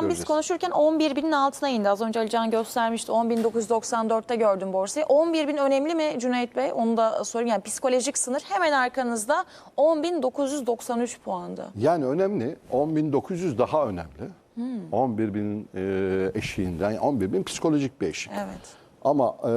Biz göreceğiz. konuşurken 11 binin altına indi. Az önce Alican göstermişti. 10.994'te gördüm borsayı. 11 bin önemli mi Cüneyt Bey? Onu da sorayım. Yani psikolojik sınır hemen arkanızda 10.993 puanda. Yani önemli. 10.900 daha önemli. 11.000 e, eşiğinden. Yani 11.000 psikolojik bir eşik. Evet. Ama e,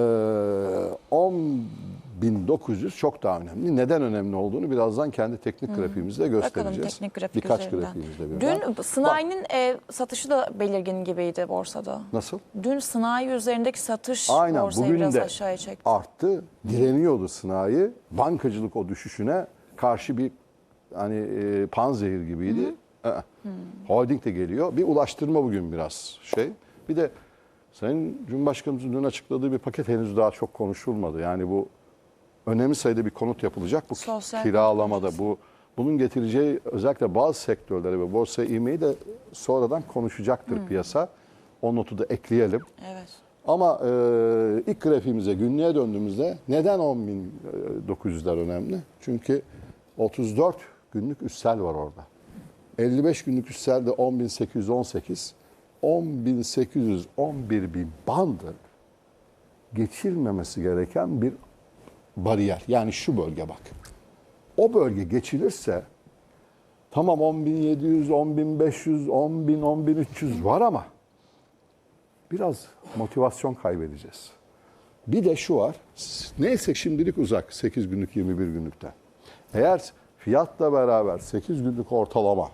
10.900 çok daha önemli. Neden önemli olduğunu birazdan kendi teknik grafiğimizde Bakalım göstereceğiz. teknik grafik Birkaç üzerinden. grafiğimizde birden. Dün sanayi'nin e, satışı da belirgin gibiydi borsada. Nasıl? Dün sanayi üzerindeki satış Aynen borsayı bugün biraz de aşağıya çekti. arttı. Direniyordu sanayi. Bankacılık o düşüşüne karşı bir hani e, panzehir gibiydi. Ee, Holding de geliyor. Bir ulaştırma bugün biraz şey. Bir de Sayın Cumhurbaşkanımızın dün açıkladığı bir paket henüz daha çok konuşulmadı. Yani bu önemli sayıda bir konut yapılacak. Bu Sosyal kiralamada bu bunun getireceği özellikle bazı sektörlere ve borsaya ivmeyi de sonradan konuşacaktır piyasa. O notu da ekleyelim. Evet. Ama e, ilk grafiğimize günlüğe döndüğümüzde neden 10.900'ler önemli? Çünkü 34 günlük üssel var orada. 55 günlük üssel de 10.818. 10.800, 11.000 bandı geçilmemesi gereken bir bariyer. Yani şu bölge bak. O bölge geçilirse tamam 10.700, 10.500, 10.000, 10.300 var ama biraz motivasyon kaybedeceğiz. Bir de şu var. Neyse şimdilik uzak 8 günlük 21 günlükten. Eğer fiyatla beraber 8 günlük ortalama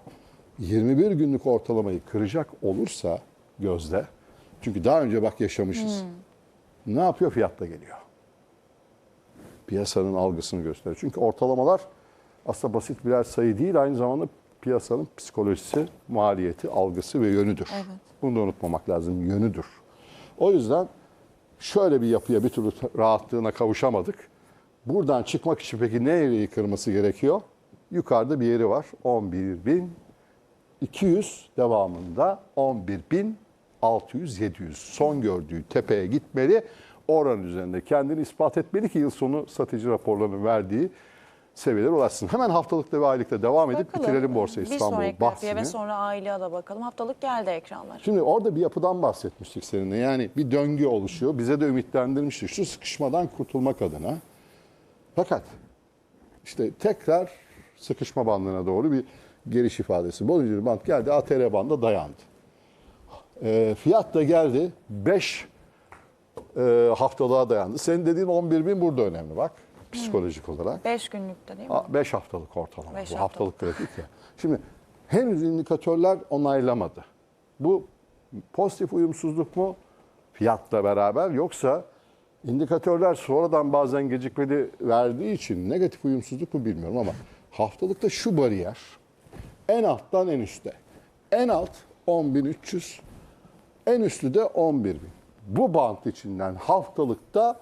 21 günlük ortalamayı kıracak olursa gözde çünkü daha önce bak yaşamışız. Ne yapıyor? Fiyatla geliyor. Piyasanın algısını gösteriyor. Çünkü ortalamalar aslında basit birer sayı değil aynı zamanda piyasanın psikolojisi, maliyeti, algısı ve yönüdür. Evet. Bunu da unutmamak lazım. Yönüdür. O yüzden şöyle bir yapıya bir türlü rahatlığına kavuşamadık. Buradan çıkmak için peki ne eğriyi kırması gerekiyor? Yukarıda bir yeri var. 11.200 devamında 11.600-700. Son gördüğü tepeye gitmeli. Oran üzerinde kendini ispat etmeli ki yıl sonu satıcı raporlarının verdiği seviyeler ulaşsın. Hemen haftalıkta ve aylıkta devam edip Bakalım. bitirelim Borsa Bir İstanbul sonraki grafiğe ve bahsini. sonra aileye de bakalım. Haftalık geldi ekranlar. Şimdi orada bir yapıdan bahsetmiştik seninle. Yani bir döngü oluşuyor. Bize de ümitlendirmişti. Şu sıkışmadan kurtulmak adına. Fakat işte tekrar sıkışma bandına doğru bir geliş ifadesi. Bollinger band geldi. ATR bandı dayandı. Ee, fiyat da geldi. 5 e, haftalığa dayandı. Senin dediğin 11 bin burada önemli bak. Psikolojik olarak. 5 günlükte değil mi? 5 haftalık ortalama. Beş bu haftalık grafik ya. Şimdi henüz indikatörler onaylamadı. Bu pozitif uyumsuzluk mu fiyatla beraber yoksa indikatörler sonradan bazen gecikmeli verdiği için negatif uyumsuzluk mu bilmiyorum ama haftalıkta şu bariyer en alttan en üste. En alt 10.300, en üstü de 11.000. Bu bant içinden haftalıkta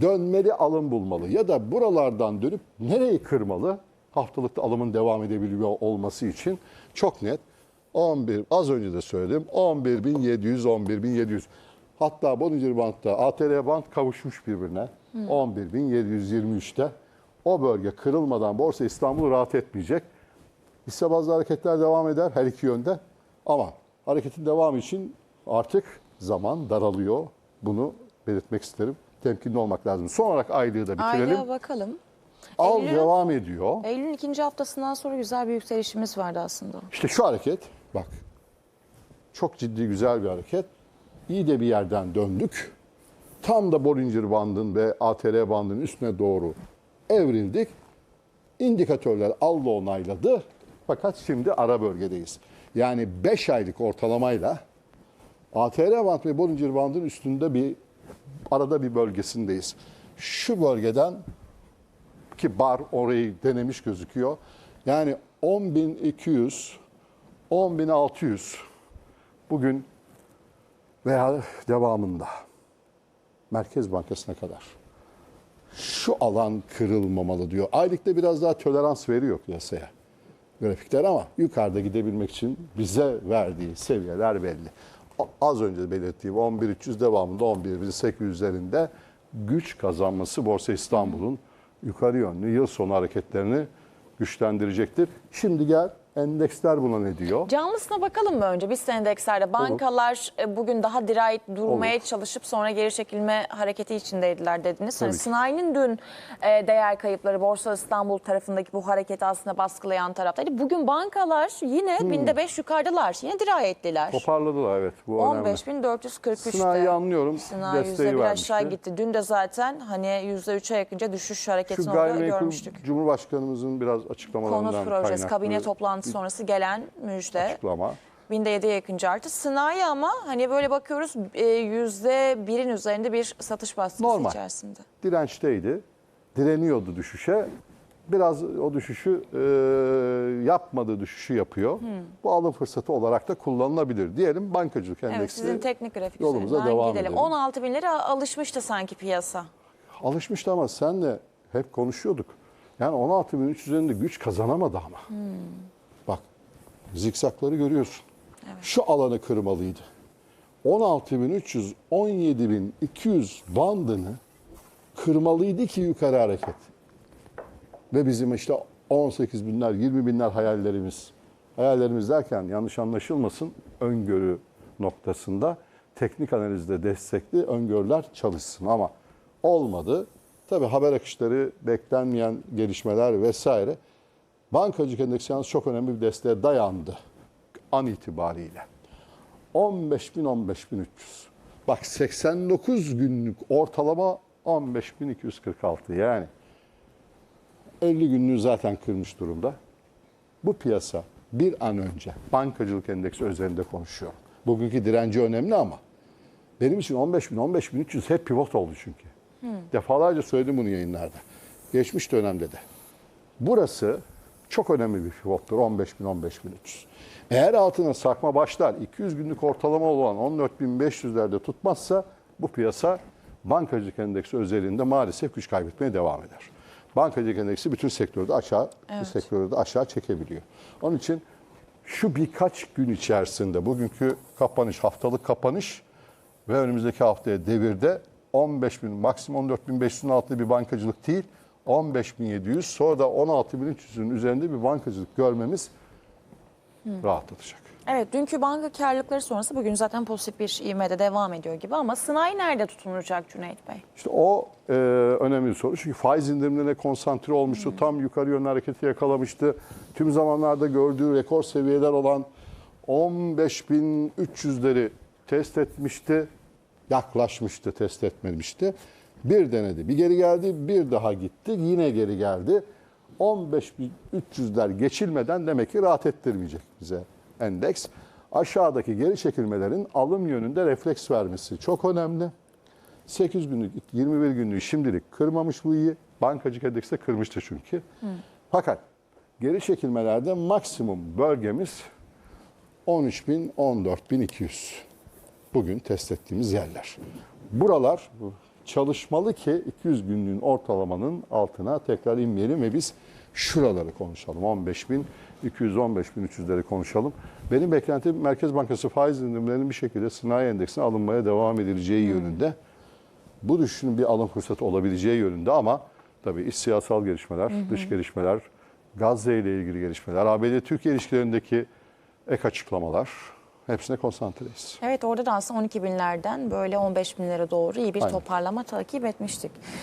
dönmeli alım bulmalı ya da buralardan dönüp nereyi kırmalı? Haftalıkta alımın devam edebiliyor olması için çok net. 11 az önce de söyledim 11.700 11.700 hatta Bollinger Band'da ATR Band kavuşmuş birbirine 11.723'te o bölge kırılmadan Borsa İstanbul rahat etmeyecek. Hisse bazlı hareketler devam eder her iki yönde ama hareketin devamı için artık zaman daralıyor. Bunu belirtmek isterim. Temkinli olmak lazım. Son olarak aylığı da bitirelim. Aileye bakalım. Al Eylül'ün- devam ediyor. Eylül'ün ikinci haftasından sonra güzel bir yükselişimiz vardı aslında. İşte şu hareket bak çok ciddi güzel bir hareket. İyi de bir yerden döndük. Tam da Bollinger bandın ve ATR bandının üstüne doğru evrildik. İndikatörler aldı onayladı. Fakat şimdi ara bölgedeyiz. Yani 5 aylık ortalamayla ATR band ve Bollinger bandın üstünde bir arada bir bölgesindeyiz. Şu bölgeden ki bar orayı denemiş gözüküyor. Yani 10.200, 10.600 bugün veya devamında Merkez Bankası'na kadar şu alan kırılmamalı diyor. Aylıkta biraz daha tolerans veriyor piyasaya grafikler ama yukarıda gidebilmek için bize verdiği seviyeler belli. Az önce belirttiğim 11.300 devamında 11.800 üzerinde güç kazanması Borsa İstanbul'un yukarı yönlü yıl sonu hareketlerini güçlendirecektir. Şimdi gel Endeksler buna ne diyor? Canlısına bakalım mı önce? Biz endekslerde bankalar e, bugün daha dirayet durmaya Olur. çalışıp sonra geri çekilme hareketi içindeydiler dediniz. Hani Tabii ki. dün e, değer kayıpları Borsa İstanbul tarafındaki bu hareketi aslında baskılayan taraftaydı. Bugün bankalar yine Hmm. binde beş yukarıdalar. Yine dirayetliler. Toparladılar evet bu önemli. 15.443'te. Sınai anlıyorum. Sınai desteği yüzde bir aşağı vermişti. gitti. Dün de zaten hani yüzde üçe yakınca düşüş hareketini Şu orada gayrimenkul görmüştük. Cumhurbaşımızın biraz açıklamalarından Konut projesi, kaynaklı kabine toplantısı sonrası gelen müjde. açıklama. Binde yediye yakınca arttı. Sınai ama hani böyle bakıyoruz e, yüzde birin üzerinde bir satış baskısı Normal. içerisinde. dirençteydi. Direniyordu düşüşe. Biraz o düşüşü e, yapmadığı düşüşü yapıyor. Hmm. Bu alım fırsatı olarak da kullanılabilir. Diyelim bankacılık endeksi. Evet sizin teknik grafik yolumuza devam gidelim. edelim. 16 bin lira alışmıştı sanki piyasa. Alışmıştı ama senle hep konuşuyorduk. Yani 16.300 üzerinde güç kazanamadı ama. Hmm. Zikzakları görüyorsun. Şu alanı kırmalıydı. 16.300 17.200 bandını kırmalıydı ki yukarı hareket. Ve bizim işte 18 binler, 20 binler hayallerimiz. Hayallerimiz derken yanlış anlaşılmasın öngörü noktasında teknik analizde destekli öngörüler çalışsın ama olmadı. Tabii haber akışları, beklenmeyen gelişmeler vesaire. Bankacılık endeksi yalnız çok önemli bir desteğe dayandı an itibariyle. 15.000-15.300. Bak 89 günlük ortalama 15.246 yani. 50 günlüğü zaten kırmış durumda. Bu piyasa bir an önce bankacılık endeksi özelinde konuşuyorum. Bugünkü direnci önemli ama benim için 15 bin, 15 bin 300 hep pivot oldu çünkü. Defalarca söyledim bunu yayınlarda. Geçmiş dönemde de. Burası çok önemli bir pivottur 15 bin, 15 bin 300. Eğer altına sarkma başlar 200 günlük ortalama olan 14.500'lerde tutmazsa bu piyasa bankacılık endeksi özelinde maalesef güç kaybetmeye devam eder. Bankacılık endeksi bütün sektörde aşağı, bu sektörü de aşağı çekebiliyor. Onun için şu birkaç gün içerisinde bugünkü kapanış, haftalık kapanış ve önümüzdeki haftaya devirde 15 bin, maksimum 14.500'ün altında bir bankacılık değil, 15.700 sonra da 16.300'ün üzerinde bir bankacılık görmemiz rahatlatacak. Evet dünkü banka karlılıkları sonrası bugün zaten pozitif bir ivmede devam ediyor gibi ama sınai nerede tutunacak Cüneyt Bey? İşte o e, önemli bir soru. Çünkü faiz indirimlerine konsantre olmuştu. Tam yukarı yönlü hareketi yakalamıştı. Tüm zamanlarda gördüğü rekor seviyeler olan 15.300'leri test etmişti. Yaklaşmıştı, test etmemişti. Bir denedi, bir geri geldi, bir daha gitti, yine geri geldi. 15.300'ler geçilmeden demek ki rahat ettirmeyecek bize endeks. Aşağıdaki geri çekilmelerin alım yönünde refleks vermesi çok önemli. 8 günlük, 21 günlük şimdilik kırmamış bu iyi. Bankacılık endeksi de kırmıştı çünkü. Fakat geri çekilmelerde maksimum bölgemiz 13.000, 14.200. Bugün test ettiğimiz yerler. Buralar çalışmalı ki 200 günlüğün ortalamanın altına tekrar inmeyelim ve biz şuraları konuşalım. 15.200, 15.300'leri konuşalım. Benim beklentim Merkez Bankası faiz indirimlerinin bir şekilde sınai endeksine alınmaya devam edileceği yönünde. Bu düşüşün bir alım fırsatı olabileceği yönünde ama tabii iç siyasal gelişmeler, dış gelişmeler, Gazze ile ilgili gelişmeler, ABD-Türkiye ilişkilerindeki ek açıklamalar hepsine konsantreyiz. Evet orada da aslında 12 binlerden böyle 15 binlere doğru iyi bir Aynen. toparlama takip etmiştik.